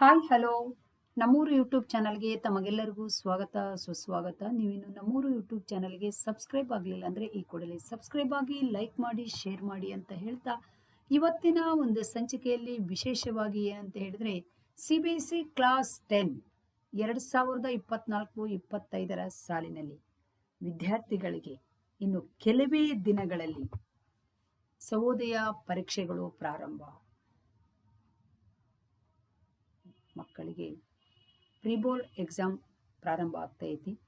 Hi hello ನಮ್ಮೂರು YouTube ಚಾನಲ್ಗೆ ತಮಗೆಲ್ಲರಿಗೂ ಸ್ವಾಗತ, ಸುಸ್ವಾಗತ. ನೀವಿನ್ನು ನಮ್ಮೂರು ಯೂಟ್ಯೂಬ್ ಚಾನಲ್ಗೆ ಸಬ್ಸ್ಕ್ರೈಬ್ ಆಗಲಿಲ್ಲ ಅಂದರೆ ಈ ಕೂಡಲೇ ಸಬ್ಸ್ಕ್ರೈಬ್ ಆಗಿ ಲೈಕ್ ಮಾಡಿ ಶೇರ್ ಮಾಡಿ ಅಂತ ಹೇಳ್ತಾ ಇವತ್ತಿನ ಒಂದು ಸಂಚಿಕೆಯಲ್ಲಿ ವಿಶೇಷವಾಗಿ ಏನಂತ ಹೇಳಿದ್ರೆ C B S C class ten ಎರಡು ಸಾವಿರದ ಇಪ್ಪತ್ನಾಲ್ಕು, ಇಪ್ಪತ್ತೈದರ ಸಾಲಿನಲ್ಲಿ ವಿದ್ಯಾರ್ಥಿಗಳಿಗೆ ಇನ್ನು ಕೆಲವೇ ದಿನಗಳಲ್ಲಿ ಸಹೋದಯ ಪರೀಕ್ಷೆಗಳು ಪ್ರಾರಂಭ. ಮಕ್ಕಳಿಗೆ ಪ್ರಿಬೋರ್ಡ್ ಎಕ್ಸಾಮ್ ಪ್ರಾರಂಭ ಆಗ್ತಾ ಐತಿ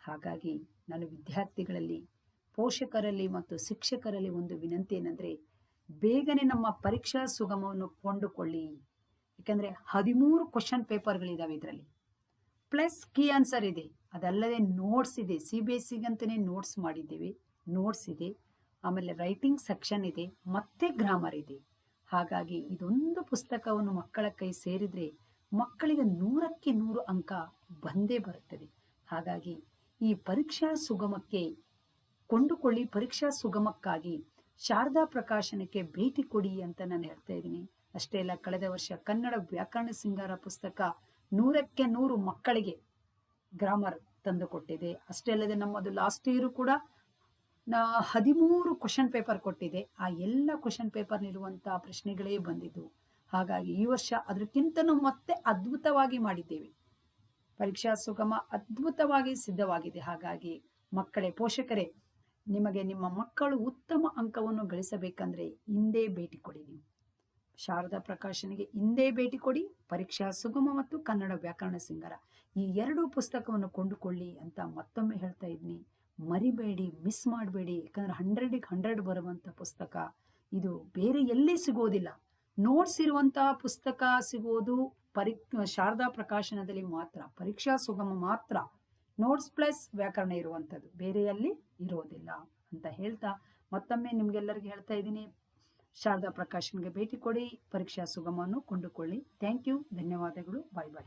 ಹಾಗಾಗಿ ನಾನು ವಿದ್ಯಾರ್ಥಿಗಳಲ್ಲಿ, ಪೋಷಕರಲ್ಲಿ ಮತ್ತು ಶಿಕ್ಷಕರಲ್ಲಿ ಒಂದು ವಿನಂತಿ ಏನಂದರೆ, ಬೇಗನೆ ನಮ್ಮ ಪರೀಕ್ಷಾ ಸುಗಮವನ್ನು ಕೊಂಡುಕೊಳ್ಳಿ. ಯಾಕಂದರೆ ಹದಿಮೂರು ಕ್ವಶನ್ ಪೇಪರ್ಗಳಿದ್ದಾವೆ ಇದರಲ್ಲಿ. ಪ್ಲಸ್ ಕೀ ಆನ್ಸರ್ ಇದೆ. ಅದಲ್ಲದೆ ನೋಟ್ಸ್ ಇದೆ. ಸಿ ಬಿ ಎಸ್ ಸಿಗಂತಲೇ ನೋಟ್ಸ್ ಮಾಡಿದ್ದೀವಿ. ನೋಟ್ಸ್ ಇದೆ. ಆಮೇಲೆ ರೈಟಿಂಗ್ ಸೆಕ್ಷನ್ ಇದೆ. ಮತ್ತೆ ಗ್ರಾಮರ್ ಇದೆ. ಹಾಗಾಗಿ ಇದೊಂದು ಪುಸ್ತಕವನ್ನು ಮಕ್ಕಳ ಕೈ ಸೇರಿದರೆ ಮಕ್ಕಳಿಗೆ ನೂರಕ್ಕೆ ನೂರು ಅಂಕ ಬಂದೇ ಬರುತ್ತದೆ. ಹಾಗಾಗಿ ಈ ಪರೀಕ್ಷಾ ಸುಗಮಕ್ಕೆ ಕೊಂಡುಕೊಳ್ಳಿ, ಪರೀಕ್ಷಾ ಸುಗಮಕ್ಕಾಗಿ ಶಾರದಾ ಪ್ರಕಾಶನಕ್ಕೆ ಭೇಟಿ ಕೊಡಿ ಅಂತ ನಾನು ಹೇಳ್ತಾ ಇದ್ದೀನಿ. ಅಷ್ಟೇ ಅಲ್ಲ, ಕಳೆದ ವರ್ಷ ಕನ್ನಡ ವ್ಯಾಕರಣ ಸಿಂಗಾರ ಪುಸ್ತಕ ನೂರಕ್ಕೆ ನೂರು ಮಕ್ಕಳಿಗೆ ಗ್ರಾಮರ್ ತಂದು ಕೊಟ್ಟಿದೆ ಅಷ್ಟೇ ಅಲ್ಲದೆ ನಮ್ಮದು ಲಾಸ್ಟ್ ಇಯರು ಕೂಡ ಹದಿಮೂರು ಕ್ವಶನ್ ಪೇಪರ್ ಕೊಟ್ಟಿದೆ. ಆ ಎಲ್ಲ ಕ್ವಶನ್ ಪೇಪರ್ನಿರುವಂತಹ ಪ್ರಶ್ನೆಗಳೇ ಬಂದಿದ್ದು. ಹಾಗಾಗಿ ಈ ವರ್ಷ ಅದಕ್ಕಿಂತನೂ ಮತ್ತೆ ಅದ್ಭುತವಾಗಿ ಮಾಡಿದ್ದೇವೆ. ಪರೀಕ್ಷಾ ಸುಗಮ ಅದ್ಭುತವಾಗಿ ಸಿದ್ಧವಾಗಿದೆ. ಹಾಗಾಗಿ ಮಕ್ಕಳೇ, ಪೋಷಕರೇ, ನಿಮಗೆ ನಿಮ್ಮ ಮಕ್ಕಳು ಉತ್ತಮ ಅಂಕವನ್ನು ಗಳಿಸಬೇಕಂದ್ರೆ ಹಿಂದೆ ಭೇಟಿ ಕೊಡಿ ನೀವು. ಶಾರದಾ ಪ್ರಕಾಶನಿಗೆ ಹಿಂದೆ ಭೇಟಿ ಕೊಡಿ. ಪರೀಕ್ಷಾ ಸುಗಮ ಮತ್ತು ಕನ್ನಡ ವ್ಯಾಕರಣ ಸಿಂಗರ ಈ ಎರಡು ಪುಸ್ತಕವನ್ನು ಕೊಂಡುಕೊಳ್ಳಿ ಅಂತ ಮತ್ತೊಮ್ಮೆ ಹೇಳ್ತಾ ಇದ್ದೀನಿ ಮರಿಬೇಡಿ, ಮಿಸ್ ಮಾಡಬೇಡಿ. ಯಾಕಂದ್ರೆ ಹಂಡ್ರೆಡಿಗೆ ಹಂಡ್ರೆಡ್ ಬರುವಂಥ ಪುಸ್ತಕ ಇದು ಬೇರೆ ಎಲ್ಲಿ ಸಿಗೋದಿಲ್ಲ. ನೋಟ್ಸ್ ಇರುವಂತಹ ಪುಸ್ತಕ ಸಿಗೋದು ಪರಿ ಶಾರದಾ ಪ್ರಕಾಶನದಲ್ಲಿ ಮಾತ್ರ, ಪರೀಕ್ಷಾ ಸುಗಮ ಮಾತ್ರ. ನೋಟ್ಸ್ ಪ್ಲಸ್ ವ್ಯಾಕರಣ ಇರುವಂಥದ್ದು, ಬೇರೆಯಲ್ಲಿ ಇರೋದಿಲ್ಲ ಅಂತ ಹೇಳ್ತಾ ಮತ್ತೊಮ್ಮೆ ನಿಮ್ಗೆಲ್ಲರಿಗೂ ಹೇಳ್ತಾ ಇದ್ದೀನಿ. ಶಾರದಾ ಪ್ರಕಾಶನ್ಗೆ ಭೇಟಿ ಕೊಡಿ, ಪರೀಕ್ಷಾ ಸುಗಮವನ್ನು ಕೊಂಡುಕೊಳ್ಳಿ. ಥ್ಯಾಂಕ್ ಯು, ಧನ್ಯವಾದಗಳು, ಬಾಯ್ ಬಾಯ್.